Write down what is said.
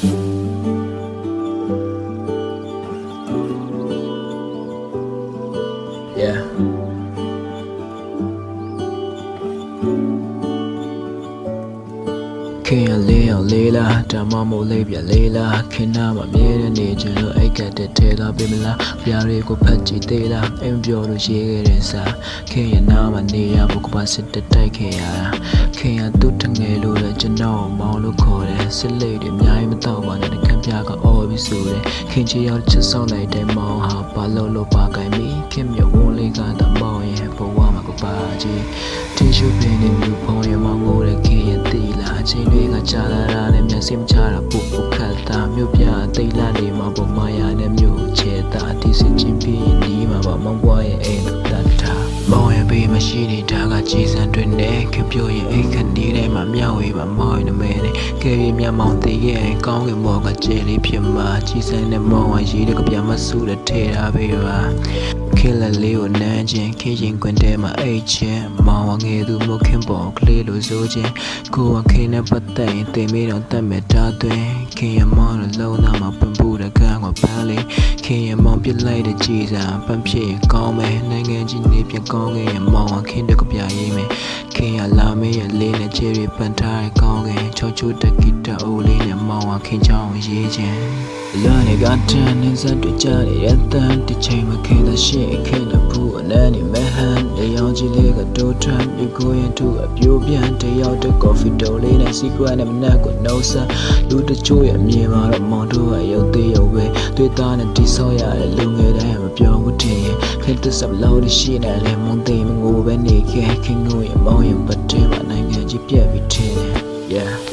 Yeah. ။ခင်ရလေးအောင်လေးလားဓမ္မမို့လေးပြလေးလားခင်နာမမြဲတဲ့နေချင်လို့အိတ်ကတဲ့ထဲသွားပေးမလားဖျားတွေကိုဖတ်ကြည့်သေးလားအိမ်ပြောလို့ရေးခဲ့တဲ့စာခင်ရနာမနေရဘူးကပါ စစ်တက်တိုက်ခဲ့ရတာခင်ရသူ့တငယ်လို့လည်းကျွန်တော်မောင်းလို့ခေါ်တယ်စစ်လေးတွေအများကြီးမတော့ပါနဲ့တကံပြကအော်ပြီးဆိုတယ်ခင်ချီရောက်ချစ်ဆောင်လိုက်တဲ့မောင်ဟာဘာလို့လို့ပါကြိုင်ပြီခင်မြဝန်းလေးကတမောင်ရဲ့ဘဝမှာကပါကြီးတီရှူပင်းနေမျိုးဖောင်းရမောင်းကိုလည်းခင်ရတီလာအချိန်တွေကကြာလာတာနဲ့မျက်စိမချတာပူပူခတ်တာမြို့ပြအသိလာနေမှာပေါ်မရတဲ့မြို့ချေတာဒီစင်ချင်းပြင်းဒီမှာပါမောင်ပွားရဲ့အိမ်လို့တတ်တာမောင်ရဲ့ဘေးမရှိနေတာကကြည်စံတွင်နဲ့ခင်ပြိုရဲ့အိတ်ခဏီးထဲမှာမြောက်ဝေးပါမောင်ရဲ့နမဲ နဲ့ကဲရီမြမောင်သေးရဲ့ကောင်းကင်ဘောကကျဲလေးဖြစ်မှာကြည်စံနဲ့မောင်ဝရေးတဲ့ကပြမဆူတဲ့ထဲထားပေးပါခေလလေးကိုနမ်းခြင်းခေရင်ခွင်ထဲမှာအိတ်ခြင်းမောင်ဝငယ်သူမခင်ပေါ်ကလေးလိုဆိုခြင်းကိုဝခေနဲ့ပတ်သက်ရင်တင်မေးတော့တတ်မဲ့တာသွင်းခင်ရမောင်လိုလုံးသားမှာပန်ပူတဲ့ကန်းကိုပန်းလေးခင်ရမောင်ပြစ်လိုက်တဲ့ကြည်စာပန်းဖြစ်ရင်ကောင်းမယ်နိုင်ငံကြီးနေပြကောင်းခဲ့ရင်မောင်ဝခင်တဲ့ကပြရေးမယ်ခင်ရလာမေးရလေးနဲ့ ချေရီပန်ထားတဲ့ကောင်းခဲ့ချောချိုးတက်ဂီတာအိုလေးနဲ့မောင်ဝခင်ချောင်းရေးခြင်းလွန်နေကတန်နေစတူကြရတဲ့တန်တစ်ချိန်မခင်တဲ့ရှေ့ခင်တဲ့ဘူးအနမ်းနေမဟန်နေရောင်ကြီးလေးကတိုးထမ်းပြီးကိုရင်သူ့အပြိုးပြန်တယောက်တဲ့ကော်ဖီတိုလေးနဲ့စီကွာနဲ့မနက်ကိုနှုတ်ဆက်လူတချို့ရဲ့အမြင်မှာတော့မောင်တို့ကရုပ်သေးရု ပ်ပဲတွေ့သားနဲ့တိဆောက်ရတဲ့လူငယ်တိုင်းမပြောဘူးထင်ရင်ခင်တဲ့စပ်လောက်ရှိနေလေမုန်သိမငိုပဲနေခဲ့ခင်ငိုရင်မောင်ရင်ပတ်တဲ့မှာနိုင်ငံကြီးပြက်ပြီးထင်တယ် yeah